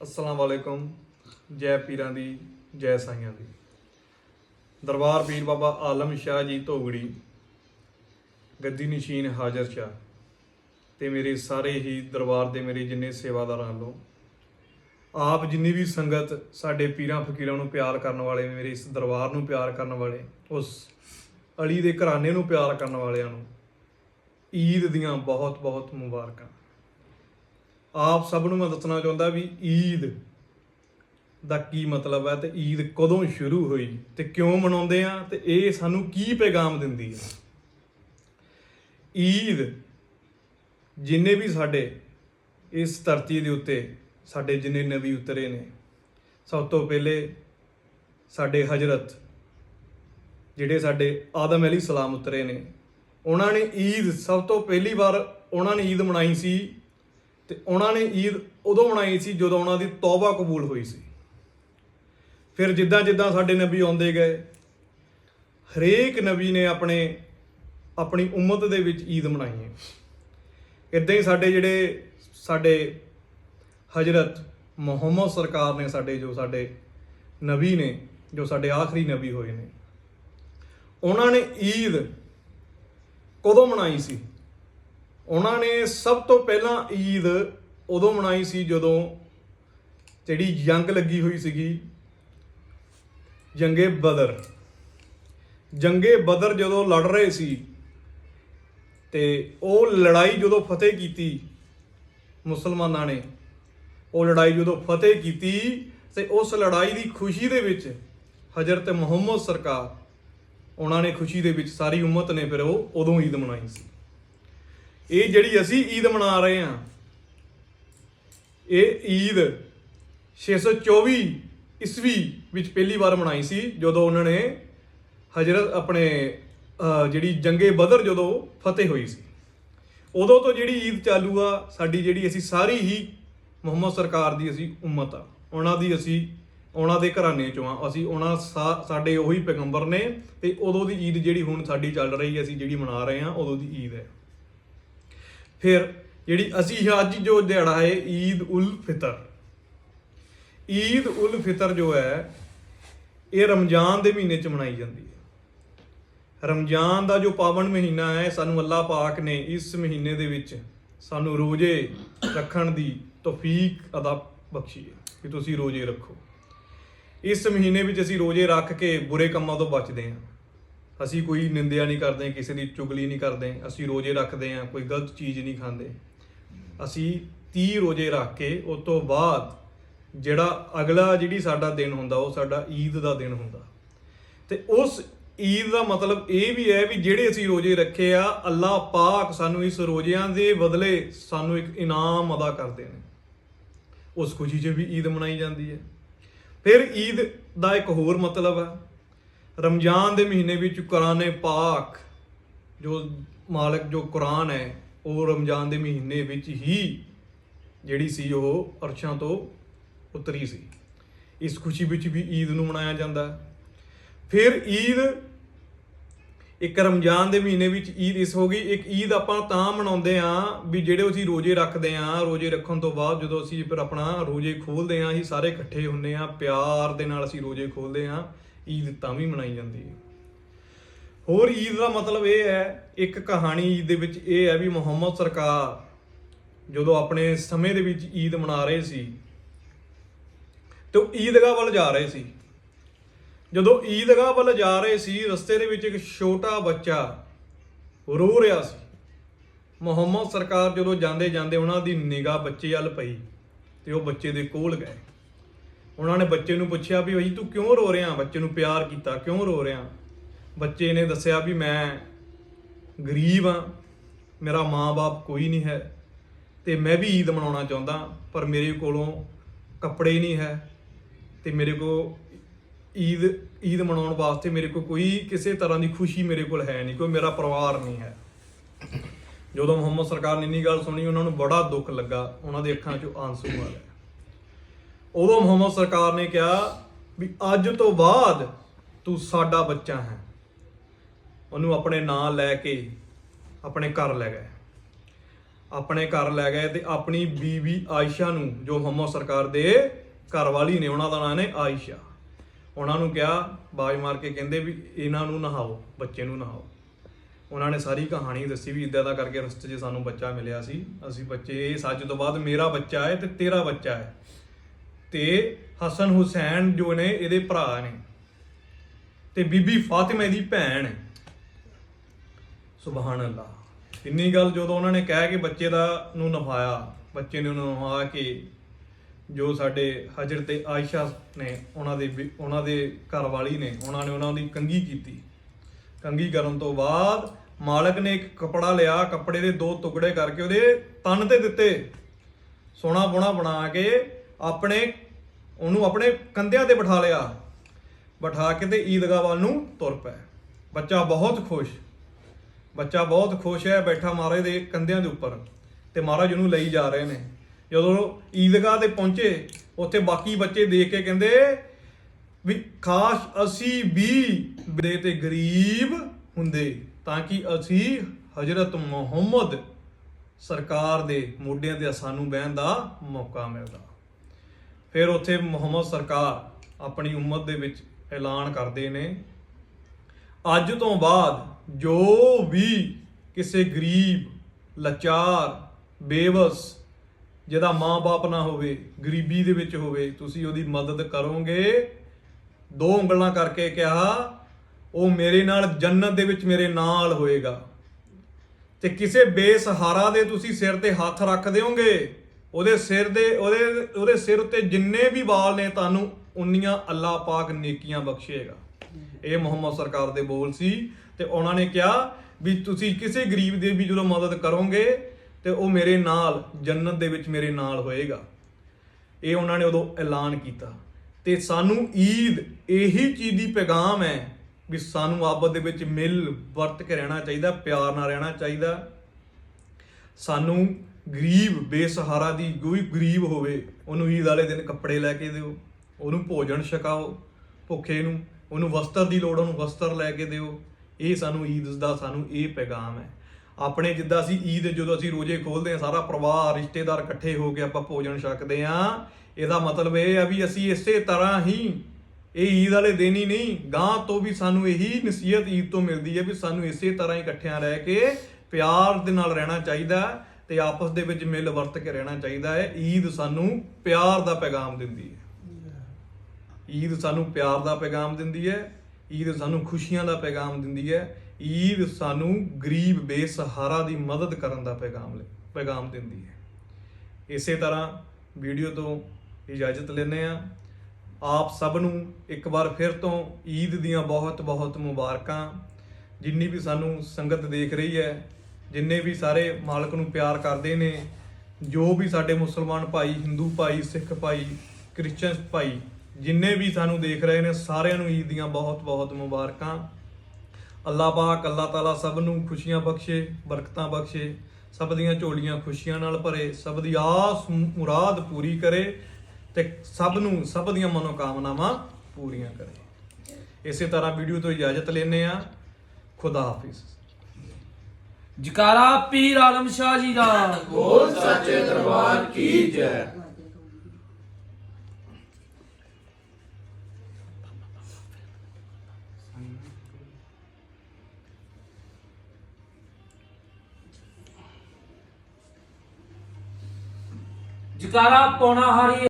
ਅਸਲਾਮ ਵਾਲੇਕੁਮ। ਜੈ ਪੀਰਾਂ ਦੀ, ਜੈ ਸਾਈਆਂ ਦੀ। ਦਰਬਾਰ ਪੀਰ ਬਾਬਾ ਆਲਮ ਸ਼ਾਹ ਜੀ ਧੋਗੜੀ, ਗੱਦੀ ਨਸ਼ੀਨ ਹਾਜ਼ਰ ਸ਼ਾਹ ਤੇ ਮੇਰੇ ਸਾਰੇ ਹੀ ਦਰਬਾਰ ਦੇ ਮੇਰੇ ਜਿੰਨੇ ਸੇਵਾਦਾਰਾਂ ਵੱਲੋਂ, ਆਪ ਜਿੰਨੀ ਵੀ ਸੰਗਤ ਸਾਡੇ ਪੀਰਾਂ ਫਕੀਰਾਂ ਨੂੰ ਪਿਆਰ ਕਰਨ ਵਾਲੇ, ਮੇਰੇ ਇਸ ਦਰਬਾਰ ਨੂੰ ਪਿਆਰ ਕਰਨ ਵਾਲੇ, ਉਸ ਅਲੀ ਦੇ ਘਰਾਣੇ ਨੂੰ ਪਿਆਰ ਕਰਨ ਵਾਲਿਆਂ ਨੂੰ, ਈਦ ਦੀਆਂ ਬਹੁਤ ਬਹੁਤ ਮੁਬਾਰਕਾਂ। ਆਪ ਸਭ ਨੂੰ ਮੈਂ ਦੱਸਣਾ ਚਾਹੁੰਦਾ ਵੀ ਈਦ ਦਾ ਕੀ ਮਤਲਬ ਹੈ ਤੇ ਈਦ ਕਦੋਂ ਸ਼ੁਰੂ ਹੋਈ ਤੇ ਕਿਉਂ ਮਨਾਉਂਦੇ ਆ ਤੇ ਇਹ ਸਾਨੂੰ ਕੀ ਪੈਗਾਮ ਦਿੰਦੀ ਹੈ? ਈਦ ਜਿੰਨੇ ਵੀ ਸਾਡੇ ਇਸ ਧਰਤੀ ਦੇ ਉੱਤੇ ਸਾਡੇ ਜਿੰਨੇ ਨਬੀ ਉਤਰੇ ਨੇ, ਸਭ ਤੋਂ ਪਹਿਲੇ ਸਾਡੇ ਹਜਰਤ ਜਿਹੜੇ ਸਾਡੇ ਆਦਮ ਅਲੀ ਸਲਾਮ ਉਤਰੇ ਨੇ, ਉਹਨਾਂ ਨੇ ਈਦ ਸਭ ਤੋਂ ਪਹਿਲੀ ਵਾਰ ਉਹਨਾਂ ਨੇ ਈਦ ਮਨਾਈ ਸੀ ਤੇ ਉਹਨਾਂ ਨੇ ਈਦ ਉਦੋਂ ਮਨਾਈ ਸੀ ਜਦੋਂ ਉਹਨਾਂ ਦੀ ਤੌਬਾ ਕਬੂਲ ਹੋਈ ਸੀ। ਫਿਰ ਜਿੱਦਾਂ ਜਿੱਦਾਂ ਸਾਡੇ ਨਬੀ ਆਉਂਦੇ ਗਏ, ਹਰੇਕ ਨਬੀ ਨੇ ਆਪਣੇ, ਆਪਣੀ ਉਮਤ ਦੇ ਵਿੱਚ ਈਦ ਮਨਾਈ ਹੈ। ਇਦਾਂ ਹੀ ਸਾਡੇ ਜਿਹੜੇ ਸਾਡੇ ਹਜਰਤ ਮੁਹੰਮਦ ਸਰਕਾਰ ਨੇ ਸਾਡੇ ਜੋ ਸਾਡੇ ਨਬੀ ਨੇ, ਜੋ ਸਾਡੇ ਆਖਰੀ ਨਬੀ ਹੋਏ ਨੇ, ਉਹਨਾਂ ਨੇ ਈਦ ਕਦੋਂ ਮਨਾਈ ਸੀ? ਉਹਨਾਂ ਨੇ ਸਭ ਤੋਂ ਪਹਿਲਾਂ ਈਦ ਉਦੋਂ ਮਨਾਈ ਸੀ ਜਦੋਂ ਜਿਹੜੀ ਜੰਗ ਲੱਗੀ ਹੋਈ ਸੀਗੀ, ਜੰਗੇ ਬਦਰ। ਜੰਗੇ ਬਦਰ ਜਦੋਂ ਲੜ ਰਹੇ ਸੀ ਤੇ ਉਹ ਲੜਾਈ ਜਦੋਂ ਫਤਿਹ ਕੀਤੀ ਮੁਸਲਮਾਨਾਂ ਨੇ, ਉਹ ਲੜਾਈ ਜਦੋਂ ਫਤਿਹ ਕੀਤੀ ਤੇ ਉਸ ਲੜਾਈ ਦੀ ਖੁਸ਼ੀ ਦੇ ਵਿੱਚ ਹਜ਼ਰਤ ਮੁਹੰਮਦ ਸਰਕਾਰ, ਉਹਨਾਂ ਨੇ ਖੁਸ਼ੀ ਦੇ ਵਿੱਚ ਸਾਰੀ ਉਮਤ ਨੇ ਫਿਰ ਉਹ ਉਦੋਂ ਈਦ ਮਨਾਈ ਸੀ। ਇਹ ਜਿਹੜੀ ਅਸੀਂ ਈਦ ਮਨਾ ਰਹੇ ਹਾਂ, ਇਹ ਈਦ 624 ਈਸਵੀ ਵਿੱਚ ਪਹਿਲੀ ਵਾਰ ਮਨਾਈ ਸੀ, ਜਦੋਂ ਉਹਨਾਂ ਨੇ ਹਜਰਤ ਆਪਣੇ ਜਿਹੜੀ ਜੰਗੇ ਬਦਰ ਜਦੋਂ ਫਤਿਹ ਹੋਈ ਸੀ। ਉਦੋਂ ਤੋਂ ਜਿਹੜੀ ਈਦ ਚਾਲੂ ਆ, ਸਾਡੀ ਜਿਹੜੀ ਅਸੀਂ ਸਾਰੀ ਹੀ ਮੁਹੰਮਦ ਸਰਕਾਰ ਦੀ ਅਸੀਂ ਉਮਤ ਆ। ਉਹਨਾਂ ਦੀ ਅਸੀਂ, ਉਹਨਾਂ ਦੇ ਘਰਾਣੇ ਚੋਂ ਆ। ਅਸੀਂ ਉਹਨਾਂ ਸਾ- ਸਾਡੇ ਉਹੀ ਪੈਗੰਬਰ ਨੇ ਤੇ ਉਦੋਂ ਦੀ ਈਦ ਜਿਹੜੀ ਹੁਣ ਸਾਡੀ ਚੱਲ ਰਹੀ ਹੈ, ਅਸੀਂ ਜਿਹੜੀ ਮਨਾ ਰਹੇ ਹਾਂ, ਉਦੋਂ ਦੀ ਈਦ ਹੈ। ਫਿਰ ਜਿਹੜੀ ਅਸੀਂ ਅੱਜ ਜੋ ਦਿਹਾੜਾ ਹੈ, ਈਦ ਉਲ ਫਿਤਰ। ਈਦ ਉਲ ਫਿਤਰ ਜੋ ਹੈ, ਇਹ ਰਮਜ਼ਾਨ ਦੇ ਮਹੀਨੇ ਚ ਮਨਾਈ ਜਾਂਦੀ ਹੈ। ਰਮਜ਼ਾਨ ਦਾ ਜੋ ਪਾਵਨ ਮਹੀਨਾ ਹੈ, ਸਾਨੂੰ ਅੱਲਾਹ ਪਾਕ ਨੇ ਇਸ ਮਹੀਨੇ ਦੇ ਵਿੱਚ ਸਾਨੂੰ ਰੋਜ਼ੇ ਰੱਖਣ ਦੀ ਤੌਫੀਕ ਅਦਾ ਬਖਸ਼ੀ ਹੈ ਕਿ ਤੁਸੀਂ ਰੋਜ਼ੇ ਰੱਖੋ। ਇਸ ਮਹੀਨੇ ਵਿੱਚ ਅਸੀਂ ਰੋਜ਼ੇ ਰੱਖ ਕੇ ਬੁਰੇ ਕੰਮਾਂ ਤੋਂ ਬਚਦੇ ਹਾਂ। ਅਸੀਂ ਕੋਈ ਨਿੰਦਿਆ ਨਹੀਂ ਕਰਦੇ, ਕਿਸੇ ਦੀ ਚੁਗਲੀ ਨਹੀਂ ਕਰਦੇ, ਅਸੀਂ ਰੋਜ਼ੇ ਰੱਖਦੇ ਹਾਂ, ਕੋਈ ਗਲਤ ਚੀਜ਼ ਨਹੀਂ ਖਾਂਦੇ। ਅਸੀਂ 30 ਰੋਜ਼ੇ ਰੱਖ ਕੇ ਉਸ ਤੋਂ ਬਾਅਦ ਜਿਹੜਾ ਅਗਲਾ ਜਿਹੜੀ ਸਾਡਾ ਦਿਨ ਹੁੰਦਾ, ਉਹ ਸਾਡਾ ਈਦ ਦਾ ਦਿਨ ਹੁੰਦਾ। ਤੇ ਉਸ ਈਦ ਦਾ ਮਤਲਬ ਇਹ ਵੀ ਹੈ ਵੀ ਜਿਹੜੇ ਅਸੀਂ ਰੋਜ਼ੇ ਰੱਖੇ ਆ, ਅੱਲਾਹ ਪਾਕ ਸਾਨੂੰ ਇਸ ਰੋਜ਼ਿਆਂ ਦੇ ਬਦਲੇ ਸਾਨੂੰ ਇੱਕ ਇਨਾਮ ਅਦਾ ਕਰਦੇ ਨੇ। ਉਸ ਖੁਸ਼ੀ 'ਚ ਵੀ ਈਦ ਮਨਾਈ ਜਾਂਦੀ ਹੈ। ਫਿਰ ਈਦ ਦਾ ਇੱਕ ਹੋਰ ਮਤਲਬ ਹੈ ਰਮਜ਼ਾਨ ਦੇ ਮਹੀਨੇ ਵਿੱਚ ਕੁਰਾਨੇ ਪਾਕ ਜੋ ਮਾਲਕ ਜੋ ਕੁਰਾਨ ਹੈ, ਉਹ ਰਮਜ਼ਾਨ ਦੇ ਮਹੀਨੇ ਵਿੱਚ ਹੀ ਜਿਹੜੀ ਸੀ ਉਹ ਅਰਸ਼ਾਂ ਤੋਂ ਉਤਰੀ ਸੀ। ਇਸ ਖੁਸ਼ੀ ਵਿੱਚ ਵੀ ਈਦ ਨੂੰ ਮਨਾਇਆ ਜਾਂਦਾ ਫਿਰ ਈਦ, ਇੱਕ ਰਮਜ਼ਾਨ ਦੇ ਮਹੀਨੇ ਵਿੱਚ ਈਦ ਇਸ ਹੋ ਗਈ। ਇੱਕ ਈਦ ਆਪਾਂ ਤਾਂ ਮਨਾਉਂਦੇ ਆ ਵੀ ਜਿਹੜੇ ਅਸੀਂ ਰੋਜ਼ੇ ਰੱਖਦੇ ਆ ਰੋਜ਼ੇ ਰੱਖਣ ਤੋਂ ਬਾਅਦ ਜਦੋਂ ਅਸੀਂ ਫਿਰ ਆਪਣਾ ਰੋਜ਼ੇ ਖੋਲਦੇ ਆ ਅਸੀਂ ਸਾਰੇ ਇਕੱਠੇ ਹੁੰਨੇ ਆ ਪਿਆਰ ਦੇ ਨਾਲ ਅਸੀਂ ਰੋਜ਼ੇ ਖੋਲਦੇ ਆ ਈਦ ਤਾਂ ਵੀ ਮਨਾਈ ਜਾਂਦੀ ਹੈ। ਹੋਰ ਈਦ ਦਾ ਮਤਲਬ ਇਹ ਹੈ, ਇੱਕ ਕਹਾਣੀ ਈਦ ਦੇ ਵਿੱਚ ਇਹ ਹੈ ਵੀ ਮੁਹੰਮਦ ਸਰਕਾਰ ਜਦੋਂ ਆਪਣੇ ਸਮੇਂ ਦੇ ਵਿੱਚ ਈਦ ਮਨਾ ਰਹੇ ਸੀ ਤੇ ਉਹ ਈਦਗਾਹ ਵੱਲ ਜਾ ਰਹੇ ਸੀ। ਜਦੋਂ ਈਦਗਾਹ ਵੱਲ ਜਾ ਰਹੇ ਸੀ, ਰਸਤੇ ਦੇ ਵਿੱਚ ਇੱਕ ਛੋਟਾ ਬੱਚਾ ਰੋ ਰਿਹਾ ਸੀ। ਮੁਹੰਮਦ ਸਰਕਾਰ ਜਦੋਂ ਜਾਂਦੇ ਜਾਂਦੇ ਉਹਨਾਂ ਦੀ ਨਿਗਾਹ ਬੱਚੇ ਵੱਲ ਪਈ ਤੇ ਉਹ ਬੱਚੇ ਦੇ ਕੋਲ ਗਏ। ਉਹਨਾਂ ਨੇ ਬੱਚੇ ਨੂੰ ਪੁੱਛਿਆ ਵੀ ਭਾਈ ਤੂੰ ਕਿਉਂ ਰੋ ਰਿਹਾ? ਬੱਚੇ ਨੂੰ ਪਿਆਰ ਕੀਤਾ, ਕਿਉਂ ਰੋ ਰਿਹਾ? ਬੱਚੇ ਨੇ ਦੱਸਿਆ ਵੀ ਮੈਂ ਗਰੀਬ ਆ ਮੇਰਾ ਮਾਂ-ਬਾਪ ਕੋਈ ਨਹੀਂ ਹੈ ਤੇ ਮੈਂ ਵੀ ਈਦ ਮਨਾਉਣਾ ਚਾਹੁੰਦਾ, ਪਰ ਮੇਰੇ ਕੋਲੋਂ ਕੱਪੜੇ ਨਹੀਂ ਹੈ ਤੇ ਮੇਰੇ ਕੋਲ ਈਦ ਈਦ ਮਨਾਉਣ ਵਾਸਤੇ ਮੇਰੇ ਕੋਲ ਕੋਈ ਕਿਸੇ ਤਰ੍ਹਾਂ ਦੀ ਖੁਸ਼ੀ ਮੇਰੇ ਕੋਲ ਹੈ ਨਹੀਂ, ਕੋਈ ਮੇਰਾ ਪਰਿਵਾਰ ਨਹੀਂ ਹੈ। ਜਦੋਂ ਮੁਹੰਮਦ ਸਰਕਾਰ ਨੇ ਇੰਨੀ ਗੱਲ ਸੁਣੀ, ਉਹਨਾਂ ਨੂੰ ਬੜਾ ਦੁੱਖ ਲੱਗਾ, ਉਹਨਾਂ ਦੇ ਅੱਖਾਂ 'ਚੋਂ ਆਂਸੂ ਆ ਗਏ। ਉਦੋਂ ਮੁਹੰਮਦ ਸਰਕਾਰ ਨੇ ਕਿਹਾ ਵੀ ਅੱਜ ਤੋਂ ਬਾਅਦ ਤੂੰ ਸਾਡਾ ਬੱਚਾ ਹੈ। ਉਹਨੂੰ ਆਪਣੇ ਨਾਂ ਲੈ ਕੇ ਆਪਣੇ ਘਰ ਲੈ ਗਏ। ਆਪਣੇ ਘਰ ਲੈ ਗਏ ਤੇ ਆਪਣੀ ਬੀਵੀ ਆਇਸ਼ਾ ਨੂੰ, ਜੋ ਮੁਹੰਮਦ ਸਰਕਾਰ ਦੇ ਘਰ ਵਾਲੀ ਨੇ, ਉਹਨਾਂ ਦਾ ਨਾਂ ਨੇ ਆਇਸ਼ਾ। ਉਹਨਾਂ ਨੂੰ ਕਿਹਾ, ਬਾਜ ਮਾਰ ਕੇ ਕਹਿੰਦੇ ਵੀ ਇਹਨਾਂ ਨੂੰ ਨਹਾਓ, ਬੱਚੇ ਨੂੰ ਨਹਾਓ। ਉਹਨਾਂ ਨੇ ਸਾਰੀ ਕਹਾਣੀ ਦੱਸੀ ਵੀ ਇਦਾਂ ਦਾ ਕਰਕੇ ਰਸਤੇ 'ਚ ਸਾਨੂੰ ਬੱਚਾ ਮਿਲਿਆ ਸੀ। ਅਸੀਂ ਬੱਚੇ, ਇਹ ਸੱਚ ਤੋਂ ਬਾਅਦ ਮੇਰਾ ਬੱਚਾ ਹੈ ਤੇ ਤੇਰਾ ਬੱਚਾ ਹੈ। ਤੇ ਹਸਨ ਹੁਸੈਨ ਜੋ ਨੇ ਇਹਦੇ ਭਰਾ ਨੇ। ਤੇ ਬੀਬੀ ਫਾਤਿਮਾ ਦੀ ਭੈਣ ਹੈ। ਸੁਭਾਨ ਅੱਲਾ ਇੰਨੀ ਗੱਲ ਜਦੋਂ ਉਹਨਾਂ ਨੇ ਕਹਿ ਕੇ ਬੱਚੇ ਦਾ ਨੂੰ ਨਵਾਇਆ, ਬੱਚੇ ਨੇ ਉਹਨੂੰ ਨਵਾ ਕੇ ਜੋ ਸਾਡੇ ਹਜ਼ਰ ਤੇ ਆਇਸ਼ਾ ਨੇ ਉਹਨਾਂ ਦੇ ਵੀ- ਉਹਨਾਂ ਦੇ ਘਰ ਵਾਲੀ ਨੇ, ਉਹਨਾਂ ਨੇ ਉਹਨਾਂ ਦੀ ਕੰਗੀ ਕੀਤੀ। ਕੰਗੀ ਕਰਨ ਤੋਂ ਬਾਅਦ ਮਾਲਕ ਨੇ ਇੱਕ ਕਪੜਾ ਲਿਆ, ਕੱਪੜੇ ਦੇ ਦੋ ਟੁਕੜੇ ਕਰਕੇ ਉਹਦੇ ਤਨ ਤੇ ਦਿੱਤੇ। ਸੋਨਾ ਬੁਣਾ ਬਣਾ ਕੇ ਆਪਣੇ, ਉਹਨੂੰ ਆਪਣੇ ਕੰਧਿਆਂ ਤੇ ਬਿਠਾ ਲਿਆ। ਬਿਠਾ ਕੇ ਤੇ ਈਦਗਾਹ ਵੱਲ ਨੂੰ ਤੁਰ ਪਏ ਬੱਚਾ ਬਹੁਤ ਖੁਸ਼। ਬੱਚਾ ਬਹੁਤ ਖੁਸ਼ ਹੈ, ਬੈਠਾ ਮਹਾਰਾਜ ਦੇ ਕੰਧਿਆਂ ਦੇ ਉੱਪਰ। ਤੇ ਮਹਾਰਾਜ ਉਹਨੂੰ ਲਈ ਜਾ ਰਹੇ ਨੇ। ਜਦੋਂ ਈਦਗਾਹ ਤੇ ਪਹੁੰਚੇ, ਉੱਥੇ ਬਾਕੀ ਬੱਚੇ ਦੇਖ ਕੇ ਕਹਿੰਦੇ, ਵੀ ਖਾਸ ਅਸੀਂ ਵੀ ਦੇ ਤੇ ਗਰੀਬ ਹੁੰਦੇ, ਤਾਂ ਕਿ ਅਸੀਂ ਹਜ਼ਰਤ ਮੁਹੰਮਦ ਸਰਕਾਰ ਦੇ ਮੋਢਿਆਂ ਤੇ ਸਾਨੂੰ ਬਹਿਣ ਦਾ ਮੌਕਾ ਮਿਲਦਾ। ਫਿਰ ਉੱਥੇ ਮੁਹੰਮਦ ਸਰਕਾਰ ਆਪਣੀ ਉਮਤ ਦੇ ਵਿੱਚ ਐਲਾਨ ਕਰਦੇ ਨੇ। ਅੱਜ ਤੋਂ ਬਾਅਦ ਜੋ ਵੀ ਕਿਸੇ ਗਰੀਬ, ਲਾਚਾਰ, ਬੇਵਸ, ਜਿਹਦਾ ਮਾਂ-ਬਾਪ ਨਾ ਹੋਵੇ, ਗਰੀਬੀ ਦੇ ਵਿੱਚ ਹੋਵੇ, ਤੁਸੀਂ ਉਹਦੀ ਮਦਦ ਕਰੋਗੇ। ਦੋ ਉਂਗਲਾਂ ਕਰਕੇ ਕਿਹਾ, ਉਹ ਮੇਰੇ ਨਾਲ ਜੰਨਤ ਦੇ ਵਿੱਚ ਮੇਰੇ ਨਾਲ ਹੋਏਗਾ। ਤੇ ਕਿਸੇ ਬੇਸਹਾਰਾ ਦੇ ਤੁਸੀਂ ਸਿਰ ਤੇ ਹੱਥ ਰੱਖ ਦਿਓਗੇ ਉਹਦੇ ਸਿਰ ਦੇ, ਉਹਦੇ ਉਹਦੇ ਸਿਰ ਉੱਤੇ ਜਿੰਨੇ ਵੀ ਵਾਲ ਨੇ ਤੁਹਾਨੂੰ, ਉਨੀਆਂ ਅੱਲਾਹ ਪਾਕ ਨੇਕੀਆਂ ਬਖਸ਼ੇਗਾ। ਇਹ ਮੁਹੰਮਦ ਸਰਕਾਰ ਦੇ ਬੋਲ ਸੀ ਤੇ ਉਹਨਾਂ ਨੇ ਕਿਹਾ ਵੀ ਤੁਸੀਂ ਕਿਸੇ ਗਰੀਬ ਦੀ ਵੀ ਜਦੋਂ ਮਦਦ ਕਰੋਗੇ ਤੇ ਉਹ ਮੇਰੇ ਨਾਲ, ਜੰਨਤ ਦੇ ਵਿੱਚ ਮੇਰੇ ਨਾਲ ਹੋਏਗਾ। ਇਹ ਉਹਨਾਂ ਨੇ ਉਦੋਂ ਐਲਾਨ ਕੀਤਾ। ਤੇ ਸਾਨੂੰ ਈਦ ਇਹੀ ਚੀਜ਼ ਦੀ ਪੈਗਾਮ ਹੈ ਵੀ ਸਾਨੂੰ ਆਪਸ ਦੇ ਵਿੱਚ ਮਿਲ ਵਰਤ ਕੇ ਰਹਿਣਾ ਚਾਹੀਦਾ, ਪਿਆਰ ਨਾਲ ਰਹਿਣਾ ਚਾਹੀਦਾ। ਸਾਨੂੰ ਗਰੀਬ, ਬੇਸਹਾਰਾ ਦੀ ਕੋਈ ਗਰੀਬ ਹੋਵੇ, ਉਹਨੂੰ ਈਦ ਵਾਲੇ ਦਿਨ ਕੱਪੜੇ ਲੈ ਕੇ ਦਿਓ, ਉਹਨੂੰ ਭੋਜਨ ਛਕਾਓ, ਭੁੱਖੇ ਨੂੰ, ਉਹਨੂੰ ਵਸਤਰ ਦੀ ਲੋੜ, ਉਹਨੂੰ ਵਸਤਰ ਲੈ ਕੇ ਦਿਓ। ਇਹ ਸਾਨੂੰ ਈਦ ਦਾ, ਸਾਨੂੰ ਇਹ ਪੈਗਾਮ ਹੈ। ਆਪਣੇ ਜਿੱਦਾਂ ਅਸੀਂ ਈਦ ਜਦੋਂ ਅਸੀਂ ਰੋਜ਼ੇ ਖੋਲਦੇ ਹਾਂ, ਸਾਰਾ ਪਰਿਵਾਰ, ਰਿਸ਼ਤੇਦਾਰ ਇਕੱਠੇ ਹੋ ਕੇ ਆਪਾਂ ਭੋਜਨ ਛਕਦੇ ਹਾਂ, ਇਹਦਾ ਮਤਲਬ ਇਹ ਆ ਵੀ ਅਸੀਂ ਇਸੇ ਤਰ੍ਹਾਂ ਹੀ ਇਹ ਈਦ ਵਾਲੇ ਦਿਨ ਹੀ ਨਹੀਂ ਗਾਂ ਤੋਂ ਵੀ ਸਾਨੂੰ ਇਹੀ ਨਸੀਹਤ ਈਦ ਤੋਂ ਮਿਲਦੀ ਹੈ ਵੀ ਸਾਨੂੰ ਇਸੇ ਤਰ੍ਹਾਂ ਹੀ ਇਕੱਠਿਆਂ ਰਹਿ ਕੇ ਪਿਆਰ ਦੇ ਨਾਲ ਰਹਿਣਾ ਚਾਹੀਦਾ। ਤੇ ਆਪਸ ਦੇ ਵਿੱਚ ਮਿਲ ਵਰਤ ਕੇ ਰਹਿਣਾ ਚਾਹੀਦਾ ਹੈ। ਈਦ ਸਾਨੂੰ ਪਿਆਰ ਦਾ ਪੈਗਾਮ ਦਿੰਦੀ ਹੈ। ਈਦ ਸਾਨੂੰ ਪਿਆਰ ਦਾ ਪੈਗਾਮ ਦਿੰਦੀ ਹੈ। ਈਦ ਸਾਨੂੰ ਖੁਸ਼ੀਆਂ ਦਾ ਪੈਗਾਮ ਦਿੰਦੀ ਹੈ। ਈਦ ਸਾਨੂੰ ਗਰੀਬ ਬੇਸਹਾਰਾ ਦੀ ਮਦਦ ਕਰਨ ਦਾ ਪੈਗਾਮ ਪੈਗਾਮ ਦਿੰਦੀ ਹੈ। ਇਸੇ ਤਰ੍ਹਾਂ ਵੀਡੀਓ ਤੋਂ ਇਜਾਜ਼ਤ ਲੈਂਦੇ ਆ ਆਪ ਸਭ ਨੂੰ ਇੱਕ ਵਾਰ ਫਿਰ ਤੋਂ ਈਦ ਦੀਆਂ ਬਹੁਤ ਬਹੁਤ ਮੁਬਾਰਕਾਂ। ਜਿੰਨੀ ਵੀ ਸਾਨੂੰ ਸੰਗਤ ਦੇਖ ਰਹੀ ਹੈ ਜਿੰਨੇ ਵੀ ਸਾਰੇ ਮਾਲਕ ਨੂੰ ਪਿਆਰ ਕਰਦੇ ਨੇ, ਜੋ ਵੀ ਸਾਡੇ ਮੁਸਲਮਾਨ ਭਾਈ, ਹਿੰਦੂ ਭਾਈ, ਸਿੱਖ ਭਾਈ ਕ੍ਰਿਸਚੀਅਨ ਭਾਈ, ਜਿੰਨੇ ਵੀ ਸਾਨੂੰ ਦੇਖ ਰਹੇ ਨੇ, ਸਾਰਿਆਂ ਨੂੰ ਈਦ ਦੀਆਂ ਬਹੁਤ ਬਹੁਤ ਮੁਬਾਰਕਾਂ। ਅੱਲਾਹ ਪਾਕ, ਅੱਲਾਹ ਤਾਲਾ ਸਭ ਨੂੰ ਖੁਸ਼ੀਆਂ ਬਖਸ਼ੇ, ਬਰਕਤਾਂ ਬਖਸ਼ੇ, ਸਭ ਦੀਆਂ ਝੋਲੀਆਂ ਖੁਸ਼ੀਆਂ ਨਾਲ ਭਰੇ, ਸਭ ਦੀ ਆਸ ਮੁਰਾਦ ਪੂਰੀ ਕਰੇ ਤੇ ਸਭ ਨੂੰ ਸਭ ਦੀਆਂ ਮਨੋਕਾਮਨਾਵਾਂ ਪੂਰੀਆਂ ਕਰੇ। ਇਸੇ ਤਰ੍ਹਾਂ ਵੀਡੀਓ ਤੋਂ ਇਜਾਜ਼ਤ ਲੈਨੇ ਆ ਖੁਦਾ ਹਾਫਿਜ਼। ਜਕਾਰਾ ਪੀਰ ਆਲਮ ਸ਼ਾਹ ਜੀ ਦਾ। ਬੋਲ ਸੱਚੇ ਦਰਬਾਰ ਕੀ ਜੈ। ਜਕਾਰਾ ਪੌਣਾ ਹਾਰੀ